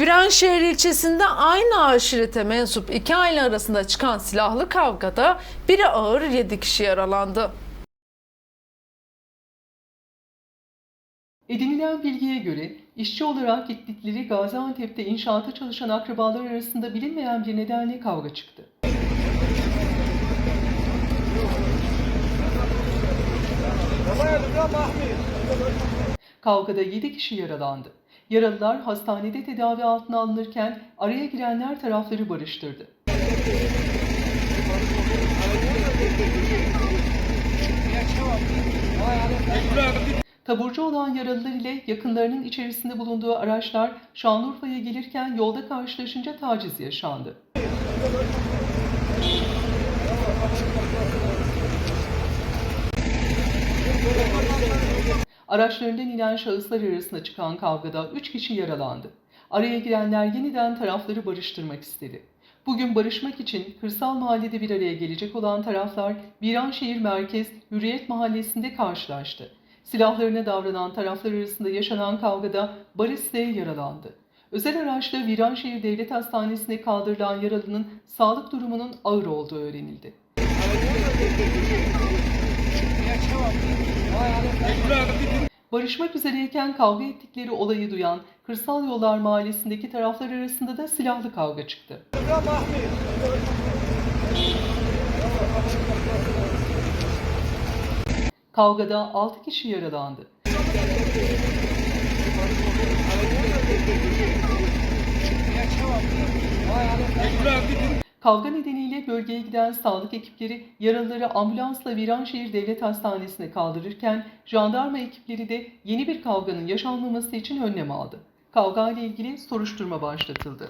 Viranşehir ilçesinde aynı aşirete mensup iki aile arasında çıkan silahlı kavgada biri ağır 7 kişi yaralandı. Edinilen bilgiye göre işçi olarak gittikleri Gaziantep'te inşaata çalışan akrabalar arasında bilinmeyen bir nedenle kavga çıktı. Kavgada 7 kişi yaralandı. Yaralılar hastanede tedavi altına alınırken araya girenler tarafları barıştırdı. Taburcu olan yaralılar ile yakınlarının içerisinde bulunduğu araçlar Şanlıurfa'ya gelirken yolda karşılaşınca taciz yaşandı. Araçlarından inen şahıslar arasında çıkan kavgada 3 kişi yaralandı. Araya girenler yeniden tarafları barıştırmak istedi. Bugün barışmak için kırsal mahallede bir araya gelecek olan taraflar Viranşehir Merkez Hürriyet Mahallesi'nde karşılaştı. Silahlarına davranan taraflar arasında yaşanan kavgada Barış S. yaralandı. Özel araçla Viranşehir Devlet Hastanesi'ne kaldırılan yaralının sağlık durumunun ağır olduğu öğrenildi. Barışmak üzereyken kavga ettikleri olayı duyan Kırsal Yollar Mahallesi'ndeki taraflar arasında da silahlı kavga çıktı. Kavgada 6 kişi yaralandı. Kavga nedeniyle bölgeye giden sağlık ekipleri yaralıları ambulansla Viranşehir Devlet Hastanesi'ne kaldırırken jandarma ekipleri de yeni bir kavganın yaşanmaması için önlem aldı. Kavga ile ilgili soruşturma başlatıldı.